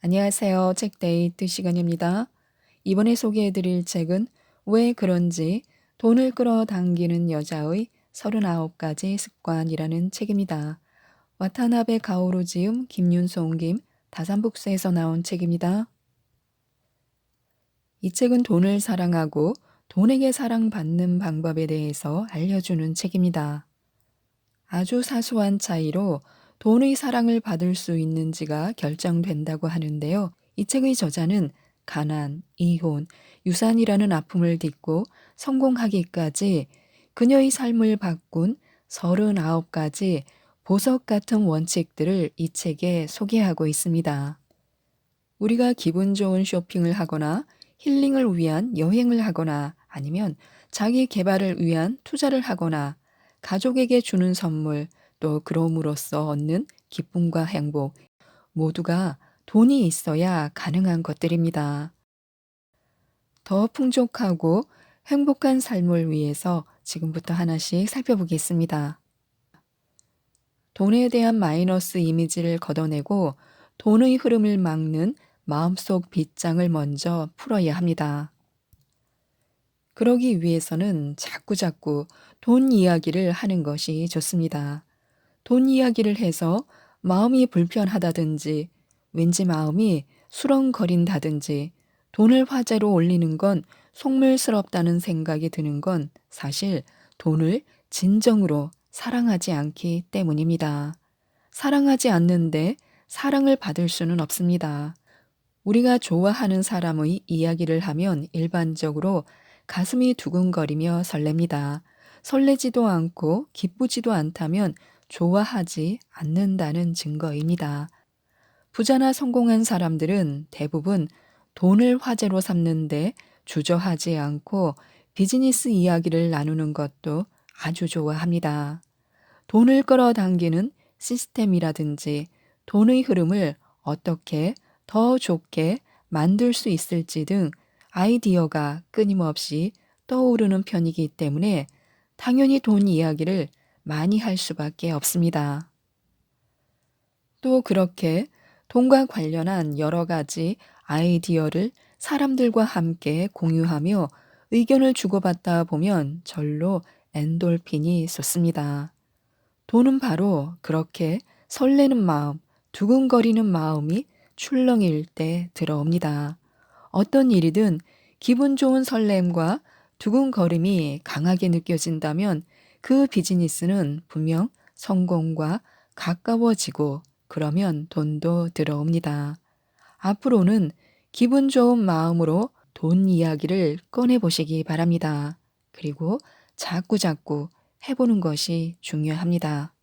안녕하세요. 책데이트 시간입니다. 이번에 소개해드릴 책은 왜 그런지 돈을 끌어당기는 여자의 39가지 습관이라는 책입니다. 와타나베 가오로 지음 김윤소 옮김 다산북스에서 나온 책입니다. 이 책은 돈을 사랑하고 돈에게 사랑받는 방법에 대해서 알려주는 책입니다. 아주 사소한 차이로 돈의 사랑을 받을 수 있는지가 결정된다고 하는데요. 이 책의 저자는 가난, 이혼, 유산이라는 아픔을 딛고 성공하기까지 그녀의 삶을 바꾼 39가지 보석 같은 원칙들을 이 책에 소개하고 있습니다. 우리가 기분 좋은 쇼핑을 하거나 힐링을 위한 여행을 하거나 아니면 자기 개발을 위한 투자를 하거나 가족에게 주는 선물, 또 그럼으로써 얻는 기쁨과 행복 모두가 돈이 있어야 가능한 것들입니다. 더 풍족하고 행복한 삶을 위해서 지금부터 하나씩 살펴보겠습니다. 돈에 대한 마이너스 이미지를 걷어내고 돈의 흐름을 막는 마음속 빗장을 먼저 풀어야 합니다. 그러기 위해서는 자꾸자꾸 돈 이야기를 하는 것이 좋습니다. 돈 이야기를 해서 마음이 불편하다든지 왠지 마음이 수렁거린다든지 돈을 화제로 올리는 건 속물스럽다는 생각이 드는 건 사실 돈을 진정으로 사랑하지 않기 때문입니다. 사랑하지 않는데 사랑을 받을 수는 없습니다. 우리가 좋아하는 사람의 이야기를 하면 일반적으로 가슴이 두근거리며 설렙니다. 설레지도 않고 기쁘지도 않다면 좋아하지 않는다는 증거입니다. 부자나 성공한 사람들은 대부분 돈을 화제로 삼는데 주저하지 않고 비즈니스 이야기를 나누는 것도 아주 좋아합니다. 돈을 끌어당기는 시스템이라든지 돈의 흐름을 어떻게 더 좋게 만들 수 있을지 등 아이디어가 끊임없이 떠오르는 편이기 때문에 당연히 돈 이야기를 많이 할 수밖에 없습니다. 또 그렇게 돈과 관련한 여러 가지 아이디어를 사람들과 함께 공유하며 의견을 주고받다 보면 절로 엔돌핀이 쏟습니다. 돈은 바로 그렇게 설레는 마음, 두근거리는 마음이 출렁일 때 들어옵니다. 어떤 일이든 기분 좋은 설렘과 두근거림이 강하게 느껴진다면 그 비즈니스는 분명 성공과 가까워지고 그러면 돈도 들어옵니다. 앞으로는 기분 좋은 마음으로 돈 이야기를 꺼내보시기 바랍니다. 그리고 자꾸자꾸 해보는 것이 중요합니다.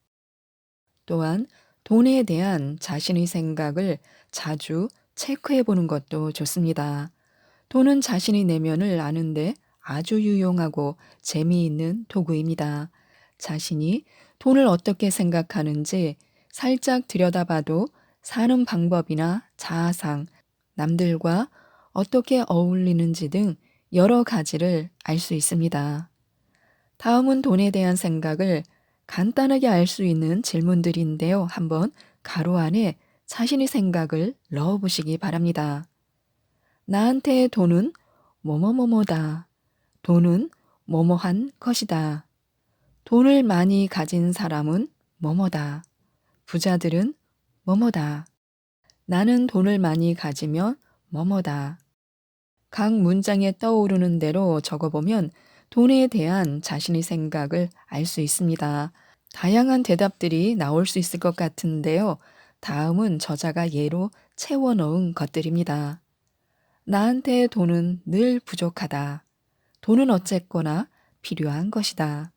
또한 돈에 대한 자신의 생각을 자주 체크해 보는 것도 좋습니다. 돈은 자신의 내면을 아는데 아주 유용하고 재미있는 도구입니다. 자신이 돈을 어떻게 생각하는지 살짝 들여다봐도 사는 방법이나 자아상, 남들과 어떻게 어울리는지 등 여러 가지를 알 수 있습니다. 다음은 돈에 대한 생각을 간단하게 알 수 있는 질문들인데요. 한번 가로 안에 자신의 생각을 넣어 보시기 바랍니다. 나한테 돈은 뭐뭐뭐뭐다. 돈은 뭐뭐한 것이다. 돈을 많이 가진 사람은 뭐뭐다. 부자들은 뭐뭐다. 나는 돈을 많이 가지면 뭐뭐다. 각 문장에 떠오르는 대로 적어보면 돈에 대한 자신의 생각을 알 수 있습니다. 다양한 대답들이 나올 수 있을 것 같은데요. 다음은 저자가 예로 채워 넣은 것들입니다. 나한테 돈은 늘 부족하다. 돈은 어쨌거나 필요한 것이다.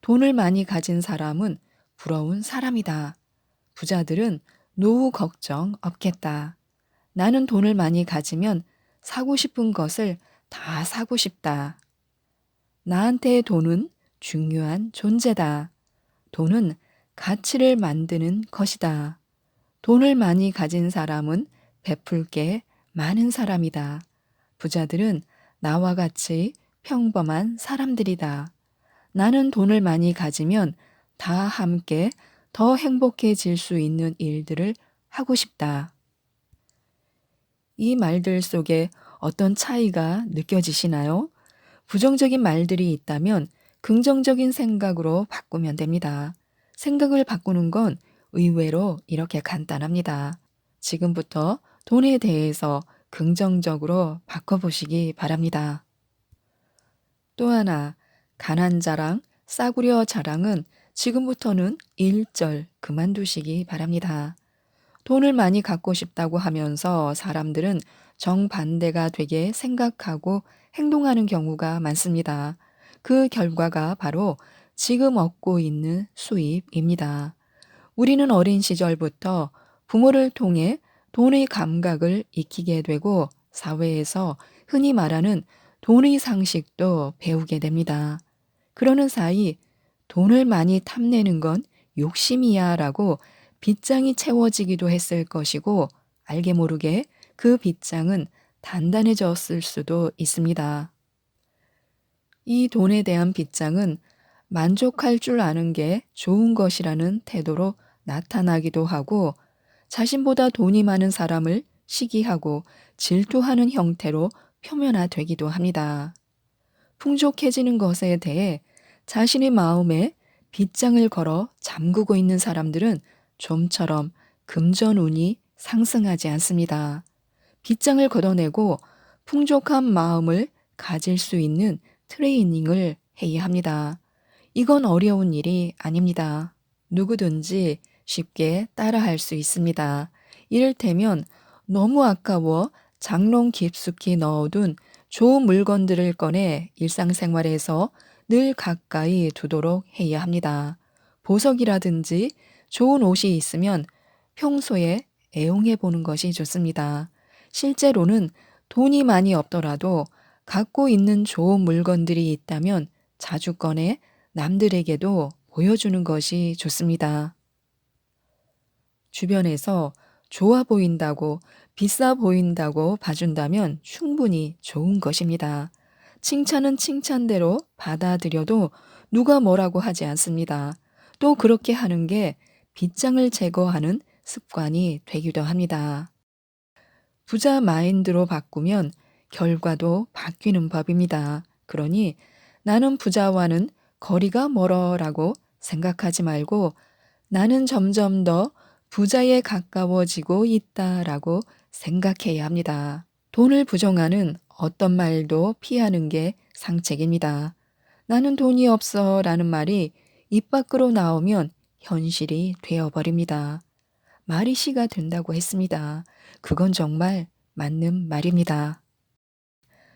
돈을 많이 가진 사람은 부러운 사람이다. 부자들은 노후 걱정 없겠다. 나는 돈을 많이 가지면 사고 싶은 것을 다 사고 싶다. 나한테 돈은 중요한 존재다. 돈은 가치를 만드는 것이다. 돈을 많이 가진 사람은 베풀 게 많은 사람이다. 부자들은 나와 같이 평범한 사람들이다. 나는 돈을 많이 가지면 다 함께 더 행복해질 수 있는 일들을 하고 싶다. 이 말들 속에 어떤 차이가 느껴지시나요? 부정적인 말들이 있다면 긍정적인 생각으로 바꾸면 됩니다. 생각을 바꾸는 건 의외로 이렇게 간단합니다. 지금부터 돈에 대해서 긍정적으로 바꿔보시기 바랍니다. 또 하나, 가난 자랑, 싸구려 자랑은 지금부터는 일절 그만두시기 바랍니다. 돈을 많이 갖고 싶다고 하면서 사람들은 정반대가 되게 생각하고 행동하는 경우가 많습니다. 그 결과가 바로 지금 얻고 있는 수입입니다. 우리는 어린 시절부터 부모를 통해 돈의 감각을 익히게 되고 사회에서 흔히 말하는 돈의 상식도 배우게 됩니다. 그러는 사이 돈을 많이 탐내는 건 욕심이야 라고 빗장이 채워지기도 했을 것이고 알게 모르게 그 빗장은 단단해졌을 수도 있습니다. 이 돈에 대한 빗장은 만족할 줄 아는 게 좋은 것이라는 태도로 나타나기도 하고 자신보다 돈이 많은 사람을 시기하고 질투하는 형태로 표면화되기도 합니다. 풍족해지는 것에 대해 자신의 마음에 빗장을 걸어 잠그고 있는 사람들은 좀처럼 금전운이 상승하지 않습니다. 빗장을 걷어내고 풍족한 마음을 가질 수 있는 트레이닝을 해야 합니다. 이건 어려운 일이 아닙니다. 누구든지 쉽게 따라할 수 있습니다. 이를테면 너무 아까워 장롱 깊숙이 넣어둔 좋은 물건들을 꺼내 일상생활에서 늘 가까이 두도록 해야 합니다. 보석이라든지 좋은 옷이 있으면 평소에 애용해 보는 것이 좋습니다. 실제로는 돈이 많이 없더라도 갖고 있는 좋은 물건들이 있다면 자주 꺼내 남들에게도 보여주는 것이 좋습니다. 주변에서 좋아 보인다고 비싸 보인다고 봐준다면 충분히 좋은 것입니다. 칭찬은 칭찬대로 받아들여도 누가 뭐라고 하지 않습니다. 또 그렇게 하는 게 빗장을 제거하는 습관이 되기도 합니다. 부자 마인드로 바꾸면 결과도 바뀌는 법입니다. 그러니 나는 부자와는 거리가 멀어라고 생각하지 말고 나는 점점 더 부자에 가까워지고 있다라고 생각해야 합니다. 돈을 부정하는 어떤 말도 피하는 게 상책입니다. 나는 돈이 없어 라는 말이 입 밖으로 나오면 현실이 되어버립니다. 말이 시가 된다고 했습니다. 그건 정말 맞는 말입니다.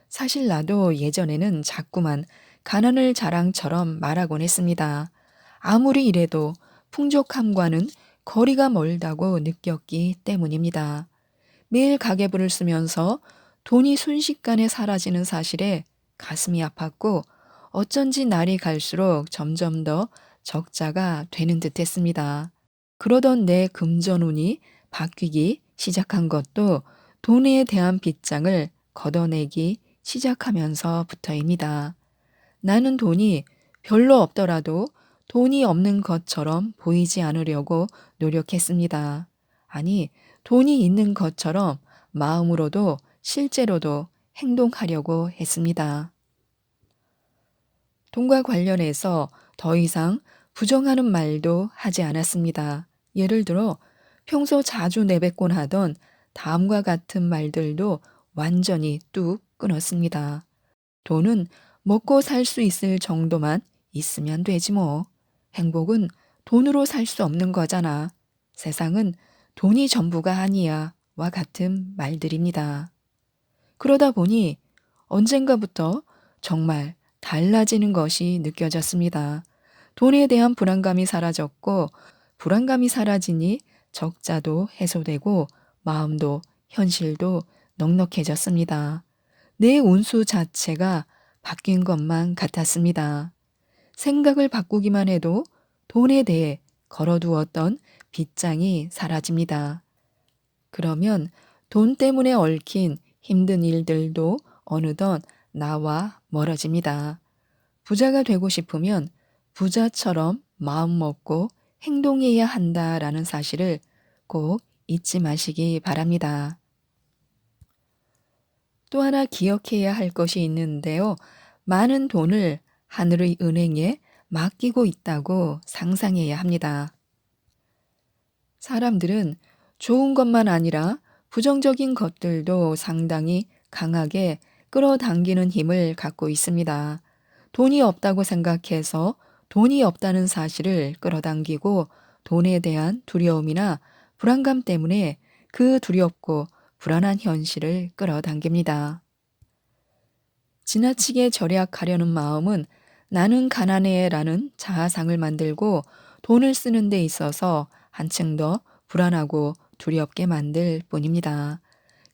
사실 나도 예전에는 자꾸만 가난을 자랑처럼 말하곤 했습니다. 아무리 이래도 풍족함과는 거리가 멀다고 느꼈기 때문입니다. 매일 가계부를 쓰면서 돈이 순식간에 사라지는 사실에 가슴이 아팠고 어쩐지 날이 갈수록 점점 더 적자가 되는 듯 했습니다. 그러던 내 금전운이 바뀌기 시작한 것도 돈에 대한 빗장을 걷어내기 시작하면서부터입니다. 나는 돈이 별로 없더라도 돈이 없는 것처럼 보이지 않으려고 노력했습니다. 아니, 돈이 있는 것처럼 마음으로도 실제로도 행동하려고 했습니다. 돈과 관련해서 더 이상 부정하는 말도 하지 않았습니다. 예를 들어 평소 자주 내뱉곤 하던 다음과 같은 말들도 완전히 뚝 끊었습니다. 돈은 먹고 살 수 있을 정도만 있으면 되지 뭐. 행복은 돈으로 살 수 없는 거잖아. 세상은 돈이 전부가 아니야. 와 같은 말들입니다. 그러다 보니 언젠가부터 정말 달라지는 것이 느껴졌습니다. 돈에 대한 불안감이 사라졌고, 불안감이 사라지니 적자도 해소되고, 마음도 현실도 넉넉해졌습니다. 내 운수 자체가 바뀐 것만 같았습니다. 생각을 바꾸기만 해도 돈에 대해 걸어두었던 빗장이 사라집니다. 그러면 돈 때문에 얽힌 힘든 일들도 어느덧 나와 멀어집니다. 부자가 되고 싶으면 부자처럼 마음 먹고 행동해야 한다라는 사실을 꼭 잊지 마시기 바랍니다. 또 하나 기억해야 할 것이 있는데요. 많은 돈을 하늘의 은행에 맡기고 있다고 상상해야 합니다. 사람들은 좋은 것만 아니라 부정적인 것들도 상당히 강하게 끌어당기는 힘을 갖고 있습니다. 돈이 없다고 생각해서 돈이 없다는 사실을 끌어당기고 돈에 대한 두려움이나 불안감 때문에 그 두렵고 불안한 현실을 끌어당깁니다. 지나치게 절약하려는 마음은 나는 가난해 라는 자아상을 만들고 돈을 쓰는 데 있어서 한층 더 불안하고 두렵게 만들 뿐입니다.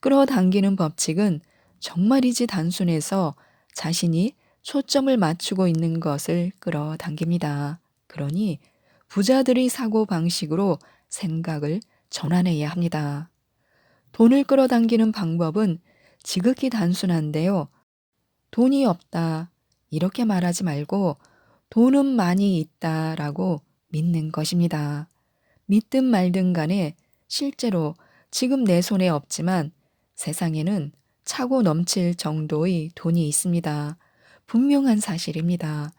끌어당기는 법칙은 정말이지 단순해서 자신이 초점을 맞추고 있는 것을 끌어당깁니다. 그러니 부자들의 사고 방식으로 생각을 전환해야 합니다. 돈을 끌어당기는 방법은 지극히 단순한데요. 돈이 없다. 이렇게 말하지 말고 돈은 많이 있다라고 믿는 것입니다. 믿든 말든 간에 실제로 지금 내 손에 없지만 세상에는 차고 넘칠 정도의 돈이 있습니다. 분명한 사실입니다.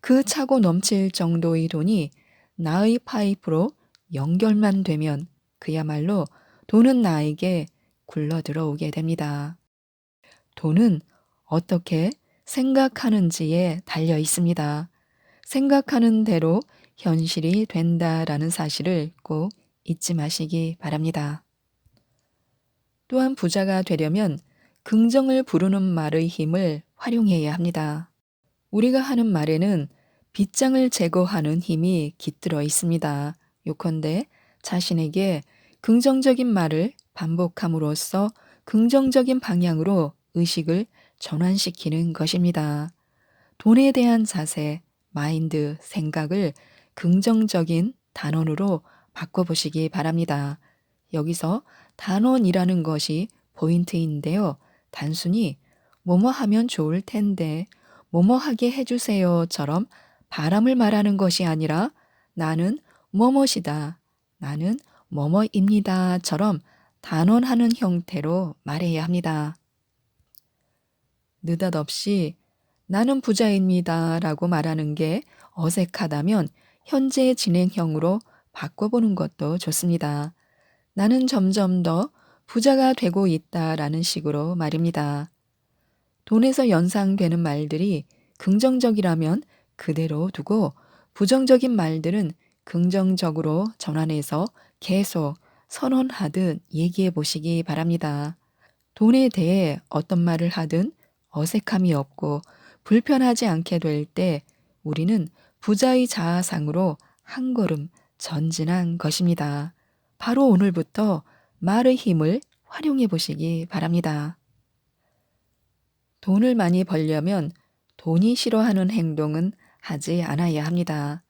그 차고 넘칠 정도의 돈이 나의 파이프로 연결만 되면 그야말로 돈은 나에게 굴러 들어오게 됩니다. 돈은 어떻게 생각하는지에 달려 있습니다. 생각하는 대로 현실이 된다라는 사실을 꼭 잊지 마시기 바랍니다. 또한 부자가 되려면 긍정을 부르는 말의 힘을 활용해야 합니다. 우리가 하는 말에는 빗장을 제거하는 힘이 깃들어 있습니다. 요컨대 자신에게 긍정적인 말을 반복함으로써 긍정적인 방향으로 의식을 전환시키는 것입니다. 돈에 대한 자세, 마인드, 생각을 긍정적인 단원으로 바꿔보시기 바랍니다. 여기서 단원이라는 것이 포인트인데요. 단순히 뭐뭐 하면 좋을 텐데, 뭐뭐 하게 해주세요처럼 바람을 말하는 것이 아니라 나는 뭐뭇이다, 나는 뭐뭐입니다처럼 단언하는 형태로 말해야 합니다. 느닷없이 나는 부자입니다 라고 말하는 게 어색하다면 현재 진행형으로 바꿔보는 것도 좋습니다. 나는 점점 더 부자가 되고 있다 라는 식으로 말입니다. 돈에서 연상되는 말들이 긍정적이라면 그대로 두고 부정적인 말들은 긍정적으로 전환해서 계속 선언하듯 얘기해 보시기 바랍니다. 돈에 대해 어떤 말을 하든 어색함이 없고 불편하지 않게 될 때 우리는 부자의 자아상으로 한 걸음 전진한 것입니다. 바로 오늘부터 말의 힘을 활용해 보시기 바랍니다. 돈을 많이 벌려면 돈이 싫어하는 행동은 하지 않아야 합니다.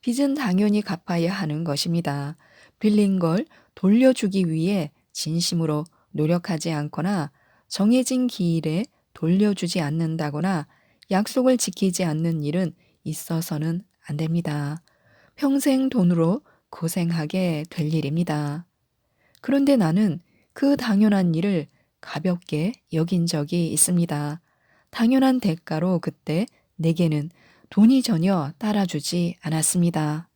빚은 당연히 갚아야 하는 것입니다. 빌린 걸 돌려주기 위해 진심으로 노력하지 않거나 정해진 기일에 돌려주지 않는다거나 약속을 지키지 않는 일은 있어서는 안 됩니다. 평생 돈으로 고생하게 될 일입니다. 그런데 나는 그 당연한 일을 가볍게 여긴 적이 있습니다. 당연한 대가로 그때 내게는 돈이 전혀 따라주지 않았습니다.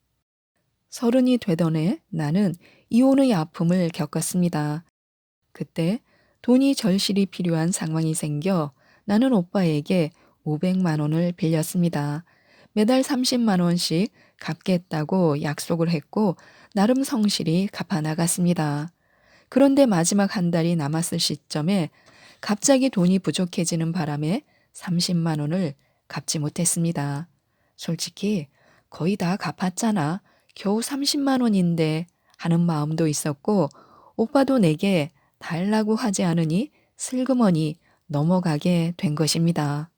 서른이 되던 해 나는 이혼의 아픔을 겪었습니다. 그때 돈이 절실히 필요한 상황이 생겨 나는 오빠에게 500만 원을 빌렸습니다. 매달 30만 원씩 갚겠다고 약속을 했고 나름 성실히 갚아 나갔습니다. 그런데 마지막 한 달이 남았을 시점에 갑자기 돈이 부족해지는 바람에 30만 원을 갚지 못했습니다. 솔직히 거의 다 갚았잖아. 겨우 30만 원인데 하는 마음도 있었고 오빠도 내게 달라고 하지 않으니 슬그머니 넘어가게 된 것입니다.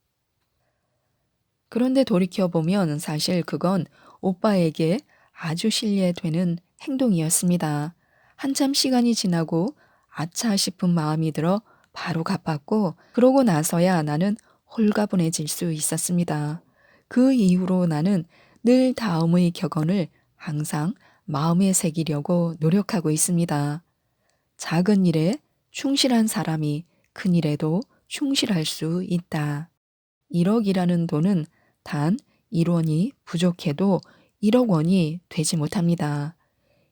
그런데 돌이켜보면 사실 그건 오빠에게 아주 신뢰되는 행동이었습니다. 한참 시간이 지나고 아차 싶은 마음이 들어 바로 갚았고 그러고 나서야 나는 홀가분해질 수 있었습니다. 그 이후로 나는 늘 다음의 격언을 항상 마음에 새기려고 노력하고 있습니다. 작은 일에 충실한 사람이 큰 일에도 충실할 수 있다. 1억이라는 돈은 단 1원이 부족해도 1억 원이 되지 못합니다.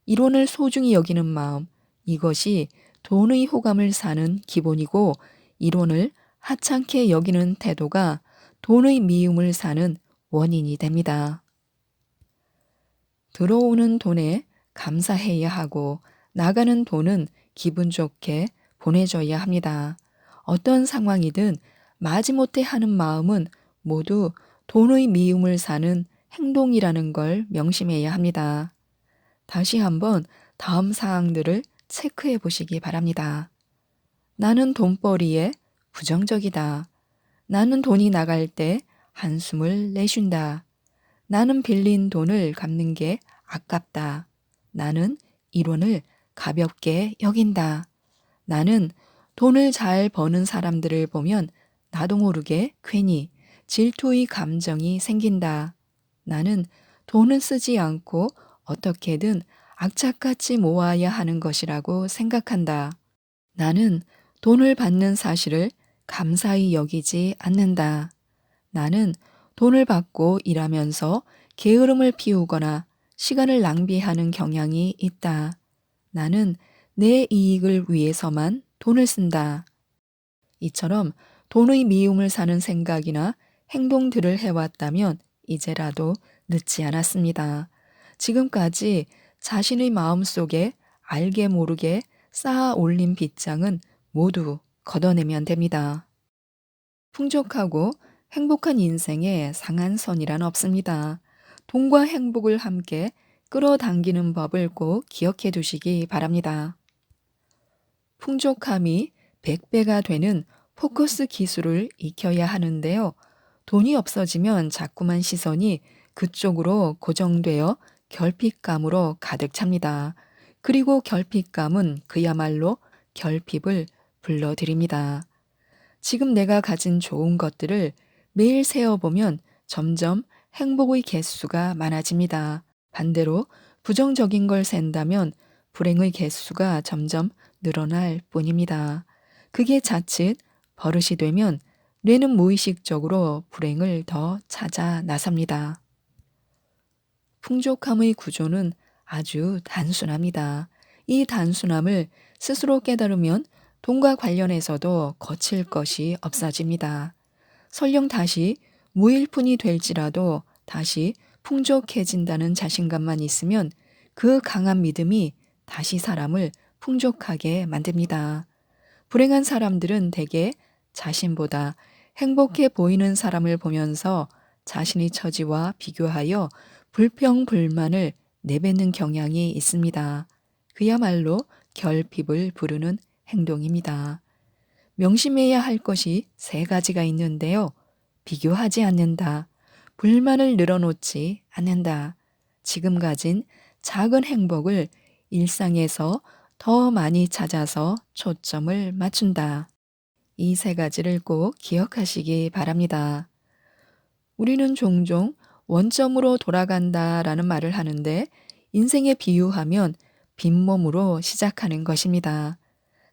1원을 소중히 여기는 마음, 이것이 돈의 호감을 사는 기본이고 1원을 하찮게 여기는 태도가 돈의 미움을 사는 원인이 됩니다. 들어오는 돈에 감사해야 하고 나가는 돈은 기분 좋게 보내줘야 합니다. 어떤 상황이든 마지못해 하는 마음은 모두 돈의 미움을 사는 행동이라는 걸 명심해야 합니다. 다시 한번 다음 사항들을 체크해 보시기 바랍니다. 나는 돈벌이에 부정적이다. 나는 돈이 나갈 때 한숨을 내쉰다. 나는 빌린 돈을 갚는 게 아깝다. 나는 일원을 가볍게 여긴다. 나는 돈을 잘 버는 사람들을 보면 나도 모르게 괜히 질투의 감정이 생긴다. 나는 돈은 쓰지 않고 어떻게든 악착같이 모아야 하는 것이라고 생각한다. 나는 돈을 받는 사실을 감사히 여기지 않는다. 나는 돈을 받고 일하면서 게으름을 피우거나 시간을 낭비하는 경향이 있다. 나는 내 이익을 위해서만 돈을 쓴다. 이처럼 돈의 미움을 사는 생각이나 행동들을 해왔다면 이제라도 늦지 않았습니다. 지금까지 자신의 마음 속에 알게 모르게 쌓아 올린 빗장은 모두 걷어내면 됩니다. 풍족하고 행복한 인생에 상한 선이란 없습니다. 돈과 행복을 함께 끌어당기는 법을 꼭 기억해 두시기 바랍니다. 풍족함이 100배가 되는 포커스 기술을 익혀야 하는데요. 돈이 없어지면 자꾸만 시선이 그쪽으로 고정되어 결핍감으로 가득 찹니다. 그리고 결핍감은 그야말로 결핍을 불러들입니다. 지금 내가 가진 좋은 것들을 매일 세어보면 점점 행복의 개수가 많아집니다. 반대로 부정적인 걸 센다면 불행의 개수가 점점 늘어날 뿐입니다. 그게 자칫 버릇이 되면 뇌는 무의식적으로 불행을 더 찾아 나섭니다. 풍족함의 구조는 아주 단순합니다. 이 단순함을 스스로 깨달으면 돈과 관련해서도 거칠 것이 없어집니다. 설령 다시 무일푼이 될지라도 다시 풍족해진다는 자신감만 있으면 그 강한 믿음이 다시 사람을 풍족하게 만듭니다. 불행한 사람들은 대개 자신보다 행복해 보이는 사람을 보면서 자신의 처지와 비교하여 불평불만을 내뱉는 경향이 있습니다. 그야말로 결핍을 부르는 행동입니다. 명심해야 할 것이 세 가지가 있는데요. 비교하지 않는다. 불만을 늘어놓지 않는다. 지금 가진 작은 행복을 일상에서 더 많이 찾아서 초점을 맞춘다. 이 세 가지를 꼭 기억하시기 바랍니다. 우리는 종종 원점으로 돌아간다 라는 말을 하는데 인생에 비유하면 빈몸으로 시작하는 것입니다.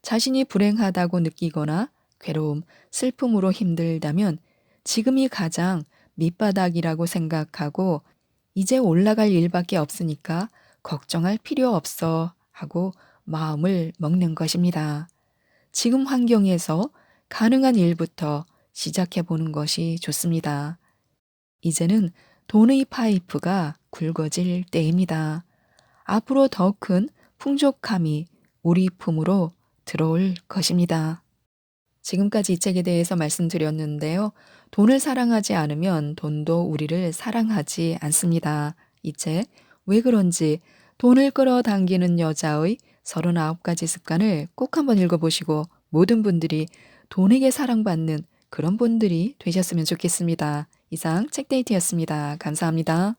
자신이 불행하다고 느끼거나 괴로움, 슬픔으로 힘들다면 지금이 가장 밑바닥이라고 생각하고 이제 올라갈 일밖에 없으니까 걱정할 필요 없어 하고 마음을 먹는 것입니다. 지금 환경에서 가능한 일부터 시작해 보는 것이 좋습니다. 이제는 돈의 파이프가 굵어질 때입니다. 앞으로 더 큰 풍족함이 우리 품으로 들어올 것입니다. 지금까지 이 책에 대해서 말씀드렸는데요. 돈을 사랑하지 않으면 돈도 우리를 사랑하지 않습니다. 이 책, 왜 그런지 돈을 끌어당기는 여자의 39가지 습관을 꼭 한번 읽어보시고 모든 분들이 돈에게 사랑받는 그런 분들이 되셨으면 좋겠습니다. 이상 책데이트였습니다. 감사합니다.